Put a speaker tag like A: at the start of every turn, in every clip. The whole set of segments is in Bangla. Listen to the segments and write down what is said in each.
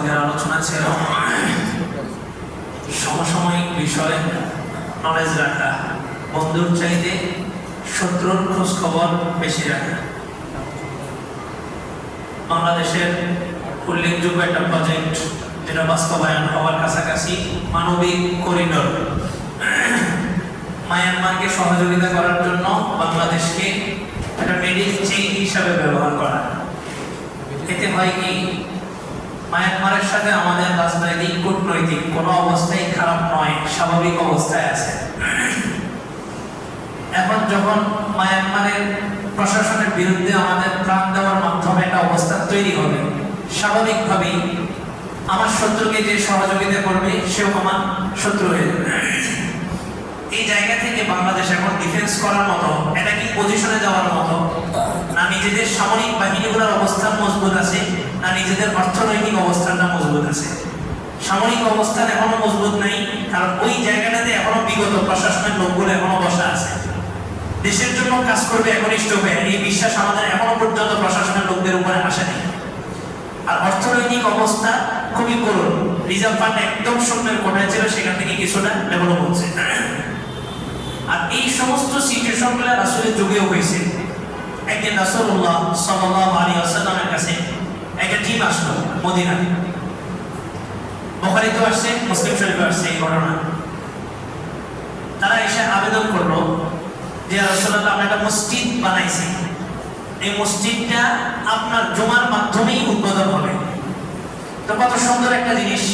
A: আজকের আলোচনা ছিল সমসাময়িক বিষয় নলেজ রাখা, বন্ধুর চাইতে শত্রুর খোঁজ খবর বেশি রাখা। বাংলাদেশের উল্লেখযোগ্য একটা প্রজেক্ট যেটা বাস্তবায়ন হওয়ার কাছাকাছি মানবিক করিডোর মায়ানমারকে সহযোগিতা করার জন্য বাংলাদেশকে একটা মেডিল চেইন হিসাবে ব্যবহার করা। এতে হয় কি? মায়ানমারের সাথে আমাদের রাজনৈতিক কূটনৈতিক কোনো অবস্থাই খারাপ নয়, স্বাভাবিক অবস্থায় আছে। এখন যখন মায়ানমারের প্রশাসনের বিরুদ্ধে আমাদের প্রাণ দেওয়ার মাধ্যমে একটা অবস্থা তৈরি হবে, স্বাভাবিকভাবেই আমার শত্রুকে যে সহযোগিতা করবে, সেও আমার শত্রু হয়ে যাবে। এই জায়গা থেকে বাংলাদেশ এখন ডিফেন্স করার মতো এটা কি পজিশনে যাওয়ার মতো নিজেদের সামরিক বাহিনীগুলোর অবস্থান মজবুত আছে না নিজেদের অর্থনৈতিক অবস্থানটা মজবুত আছে? সামরিক অবস্থান এখনও মজবুত নাই, কারণ ওই জায়গাটাতে এখনও বিগত প্রশাসনের লোকগুলো এখনও বসা আছে। দেশের জন্য কাজ করবে একনিষ্ঠ হয়ে, এই বিশ্বাস আমাদের এখনও পর্যন্ত প্রশাসনের লোকদের উপরে আসেনি আর অর্থনৈতিক অবস্থা খুবই করুণ। রিজার্ভ ফান্ড একদম শূন্যের কোটায় ছিল, সেখান থেকে কিছুটা ডেভেলপ হচ্ছে। আর এই সমস্ত সিচুয়েশনগুলো আসলে যুগেও হয়েছে। একদিন রাসূলুল্লাহ সাল্লাল্লাহু আলাইহি ওয়াসাল্লামের কাছে একটা টিম আসলো মদিনা বুখারীতেও আসছে, মুসলিম শরীফে আসছে এই ঘটনা। তারা এসে আবেদন করল যে রাসূলুল্লাহ, আমরা একটা মসজিদ বানাইছি। এই মসজিদটা আপনার জমার মাধ্যমেই উদ্বোধন হবে। তো কত সুন্দর একটা জিনিস।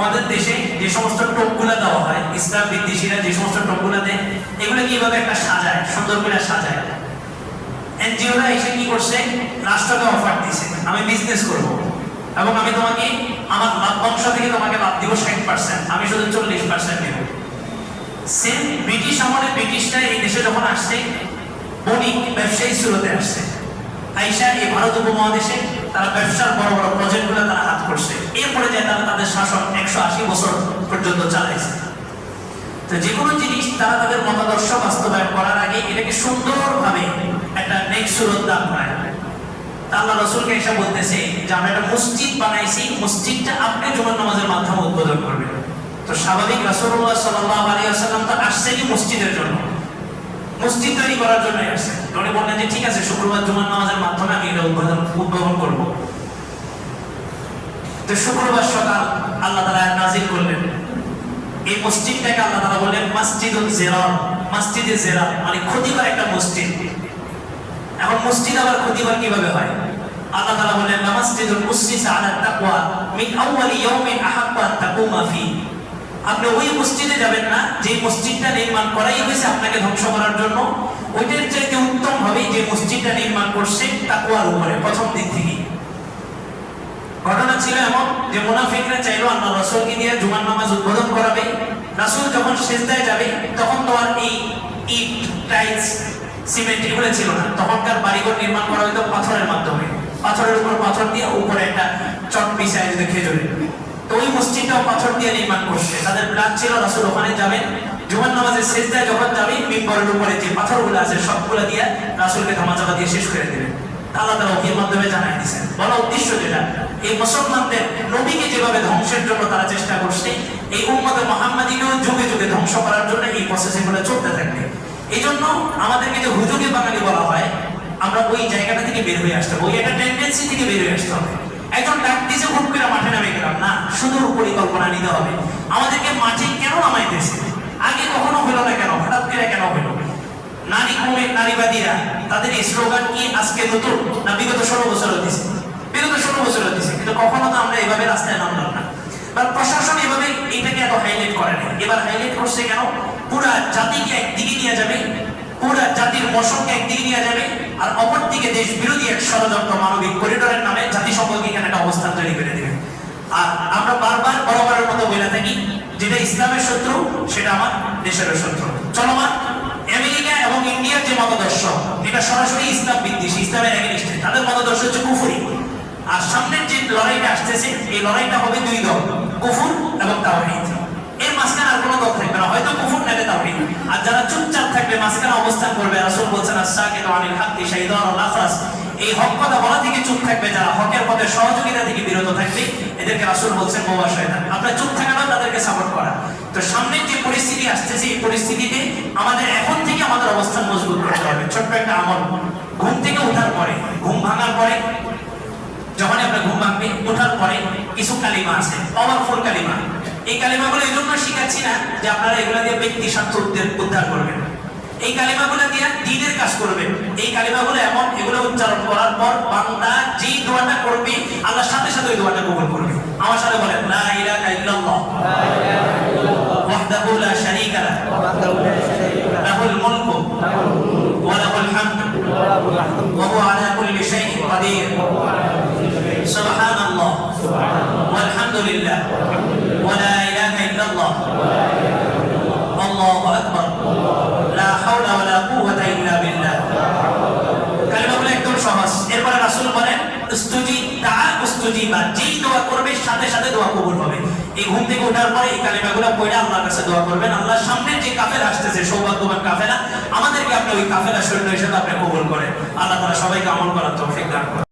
A: আমাদের দেশে যে সমস্ত টোপগুলা দেওয়া হয়, ইসলাম বিদ্বেষীরা যে সমস্ত টোপগুলা দেয়, এগুলো কীভাবে একটা সাজায়, সুন্দর করে সাজায়? এনজিওরা এসে কি করছে? রাষ্ট্রকে অফার দিছে আমি বিজনেস করব। এবং আমি তোমাকে, আমার লাভ্যাংশ থেকে তোমাকে লাভ দিব ষাট পার্সেন্ট আমি শুধু চল্লিশ পার্সেন্ট নেব। সেম ব্রিটিশ আমলে ব্রিটিশরা এই দেশে যখন আসছে, বণিক ব্যবসায়ী শুরুতে আসছে। আইসা এই ভারত উপমহাদেশে তারা ব্যবসার বড় বড় প্রজেক্টগুলো তারা হাত করছে। এরপরে যে তারা তাদের শাসন একশো আশি বছর পর্যন্ত চালাইছে। তো যে কোনো জিনিস তারা তাদের মতাদর্শ বাস্তবায়ন করার আগে এটাকে সুন্দরভাবে একটা নেক্সট সুরত দান হয় আল্লাহ রসুলকে এসে বলতেছে যে, আমরা একটা মসজিদ বানাইছি, মসজিদটা আপনি জুমার নামাজের মাধ্যমে উদ্বোধন করবেন। তো স্বাভাবিক রাসূলুল্লাহ সাল্লাল্লাহু আলাইহি ওয়াসাল্লাম তো আসছেনই মসজিদের জন্য। মসজিদ তৈরি করার জন্য আসছে উনি বললেন যে, ঠিক আছে, শুক্রবার জুমার নামাজের মাধ্যমে আমি এটা উদ্বোধন উদ্বোধন করব। তো শুক্রবার সকাল আল্লাহ আয়াত নাযিল করলেন। এই মসজিদটাকে আল্লাহ তাআলা বললেন মসজিদুল জিরার। মসজিদে জিরা মানে ক্ষতিকর একটা মসজিদ। এখন মসজিদ আবার ক্ষতিকর কীভাবে হয়? আল্লাহ তাআলা বললেন মসজিদুল মুসলিসা আলা তাকওয়া, মিন আউয়ালি ইয়াউমিন আহাক্কু তাকুমা ফি। আপনি ওই মসজিদে যাবেন না যে মসজিদটা নির্মাণ করাই হয়েছে আপনাকে ধ্বংস করার জন্য। ওইটার চাইতে উত্তম হবে যে মসজিদটা নির্মাণ করছে তাকুয়ার উপরে, প্রথম দিক থেকে ঘটনা ছিল এমন যে মুনাফিকরা চাইলো আল্লাহ রসুলকে দিয়ে জুমার নামাজ উদ্বোধন করাবে। রাসূল যখন সেজদায় যাবে, তখন তো আর এই ইট, টাইলস, সিমেন্ট এগুলো ছিল না। তখনকার বাড়িঘর নির্মাণ করা হতো পাথরের মাধ্যমে। পাথরের উপর পাথর দিয়ে উপরে একটা চট পিসায় যদি খেজুরের তো ওই মসজিদটাও পাথর দিয়ে নির্মাণ করছে। তাদের প্ল্যান ছিল, রাসূল ওখানে যাবেন। জুমার নামাজের শেষদায় যখন যাবে, মিম্বরের উপরে যে পাথরগুলো আছে, সবগুলো দিয়ে রাসূলকে ধামাচাপা দিয়ে শেষ করে দেবেন আল্লাহ তাআলা ওহির মাধ্যমে জানাই দিয়েছেন। বলা উদ্দেশ্য যেটা এই মুসলমানদের নবীকে যেভাবে ধ্বংসের জন্য তারা চেষ্টা করছে, এই উম্মতে মুহাম্মাদিকেও যুগে যুগে ধ্বংস করার জন্য এই প্রসেসিংগুলো চলতে থাকবে। এই জন্য আমাদেরকে যে হুজুগে বাঙালি বলা হয়, আমরা ওই জায়গাটা থেকে বের হয়ে আসতে হবে, ওই একটা টেন্ডেন্সি থেকে বের হয়ে আসতে হবে। একজন ডাক দিয়েছে, হুট করে মাঠে নামে গেলাম। না সুদূর পরিকল্পনা নিতে হবে। আমাদেরকে মাঠে কেন নামাইতেছে? আগে কখনো হলো না কেন? হঠাৎ করে কেন হলো? নারী কমে নারীবাদীরা, তাদের এই স্লোগান কি আজকে নতুন না বিগত ষোলো বছর হতেছে বিগত ষোলো কিন্তু কখনো তো আমরা এভাবে রাস্তায় নামলাম না। বা প্রশাসন এভাবে এটাকে এত হাইলাইট করে না এবার হাইলাইট করছে কেন? পুরা জাতিকে একদিকে নিয়ে যাবে, পুরা জাতির মশনকে একদিকে নিয়ে যাবে, আর অপর দিকে দেশ বিরোধী এক ষড়যন্ত্র মানবিক করিডোরের নামে জাতিসংঘকে এখানে একটা অবস্থান তৈরি করে দেবে। আর আমরা বারবার বরাবরের মতো বলে থাকি, যেটা ইসলামের শত্রু, সেটা আমার দেশের শত্রু। চলমান, আমেরিকা এবং ইন্ডিয়ার যে মতাদর্শ, এটা সরাসরি ইসলাম বিদ্বেষী ইসলামের এগেনিস্টে তাদের মতাদর্শ হচ্ছে কুফুরি। আর সামনের যে লড়াইটা আসতেছে, এই লড়াইটা হবে দুই দল, কুফুর এবং তাওহীদ। এর মাঝখানে আর কোনো দল থাকবে না, হয়তো কুফুর নেবে তাওহীদ। আর যারা চুপচাপ থাকবে, মাঝখানে অবস্থান করবে, রাসূল হাক্কি এই হক কথা বলা থেকে চুপ থাকবে যারা, হকের পথে সহযোগিতা থেকে বিরত থাকবে, এদেরকে রাসূল বলছেন বোবা শয়তান। আপনার চুপ তাদেরকে সাপোর্ট করা। তো সামনের যে পরিস্থিতি আসতেছে, এই পরিস্থিতিতে আমাদের এখন থেকে আমাদের অবস্থান মজবুত করতে হবে। ছোট্ট একটা আমল। ঘুম থেকে ওঠার পরে, ঘুম ভাঙার পরে যখন আপনার ঘুম ভাঙবে ওঠার পরে কিছু কালিমা আছে পাওয়ারফুল কালিমা। এই কালিমাগুলো এই জন্য শিখাচ্ছি না যে আপনারা এগুলো দিয়ে ব্যক্তি স্বার্থ উদ্ধার- করবেন। এই কালিমাগুলো দিয়ে দিনের কাজ করবেন। এই কালিমাগুলো এমন এগুলো উচ্চারণ করার পর বান্দা যেই দোয়াটা করবে আল্লাহর সাথে সাথে ওই দোয়াটা কবুল করবে। আমার সাথে বলেন লা ইলাহা ইল্লাল্লাহ। ওয়াহদাহু লা শারীকা লাহ। লাহুল মুলকু। ওয়া লাহুল হামদু। ওয়া হুয়া لله ولا إله إلا الله الله أكبر لا حول ولا قوة إلا بالله কালিমাগুলো একদম সহজ এরপরে রাসূল বলেন উস্তুজি তা উস্তুজি বা যেই দোয়া করবে সাথে সাথে দোয়া কবুল হবে এই ঘুম থেকে ওঠার পরে এই কালিমাগুলো পড়ে আল্লাহর কাছে দোয়া করবেন আল্লাহর সামনে যে কাফেলা আসতেছে সৌভাগ্যবান কাফেলা আমাদেরকে আপনি ওই কাফেলা সৈন্য হিসেবে আপনি কবুল করেন আল্লাহ তাআলা সবাইকে আমল করার তৌফিক দান করেন